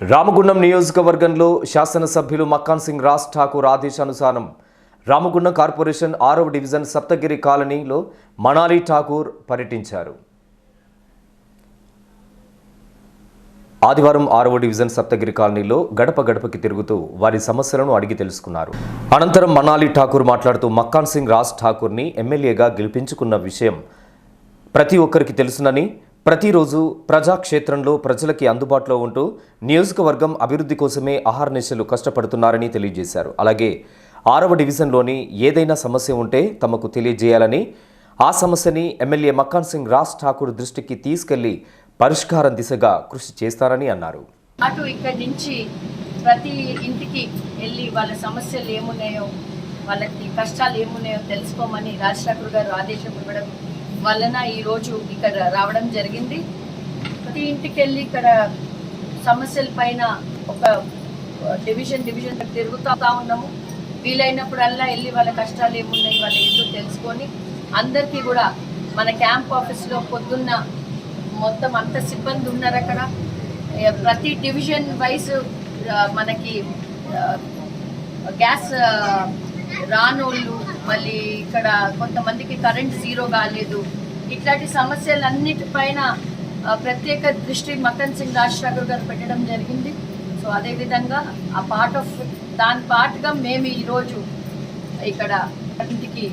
రామగుండం నియోజకవర్గంలో శాసనసభ్యులు మక్కాన్ సింగ్ రాజ్ ఠాకూర్ ఆదేశానుసారం రామగుండం కార్పొరేషన్ ఆరవ డివిజన్ సప్తగిరి కాలనీలో మనాలి ఠాకూర్ పర్యటించారు. ఆదివారం ఆరవ డివిజన్ సప్తగిరి కాలనీలో గడప గడపకి తిరుగుతూ వారి సమస్యలను అడిగి తెలుసుకున్నారు. అనంతరం మనాలి ఠాకూర్ మాట్లాడుతూ మక్కాన్ సింగ్ రాజ్ ఠాకూర్ని ఎమ్మెల్యేగా గెలిపించుకున్న విషయం ప్రతి ఒక్కరికి తెలుసునని ప్రతిరోజు ప్రజాక్షేత్రంలో ప్రజలకి అందుబాటులో ఉంటూ నియోజకవర్గం అభివృద్ధి కోసమే అహర్నిశలు కష్టపడుతున్నారని తెలియజేశారు. అలాగే ఆరవ డివిజన్లోని ఏదైనా సమస్య ఉంటే తమకు తెలియజేయాలని ఆ సమస్యని ఎమ్మెల్యే మక్కాన్ సింగ్ రాజ్ ఠాకూర్ దృష్టికి తీసుకెళ్ళి పరిష్కారం దిశగా కృషి చేస్తారని అన్నారు. అటు ఇక్కడి నుంచి ప్రతి ఇంటికి వెళ్ళి వాళ్ళ సమస్యలు ఏమున్నాయో వాళ్ళకి కష్టాలు ఏమున్నాయో తెలుసుకోమని రాజ్ ఠాకూర్ గారు ఆదేశం ఇవ్వడం వలన ఈరోజు ఇక్కడ రావడం జరిగింది. ప్రతి ఇంటికి వెళ్ళి ఇక్కడ సమస్యల పైన ఒక డివిజన్ డివిజన్ తిరుగుతూ ఉన్నాము. వీలైనప్పుడల్లా వెళ్ళి వాళ్ళ కష్టాలు ఏమున్నాయి వాళ్ళ ఏంటో తెలుసుకొని అందరికీ కూడా మన క్యాంప్ ఆఫీస్లో పొద్దున్న మొత్తం అంత సిబ్బంది ఉన్నారు అక్కడ. ప్రతి డివిజన్ వైజ్ మనకి గ్యాస్ రానోళ్ళు మళ్ళీ ఇక్కడ కొంతమందికి కరెంట్ జీరో కాలేదు. ఇట్లాంటి సమస్యలన్నిటిపైన ప్రత్యేక దృష్టి మకన్ సింగ్ రాజ్ ఠాకూర్ గారు పెట్టడం జరిగింది. సో అదేవిధంగా ఆ పార్ట్ ఆఫ్ దాని పార్ట్గా మేము ఈరోజు ఇక్కడ ఇంటికి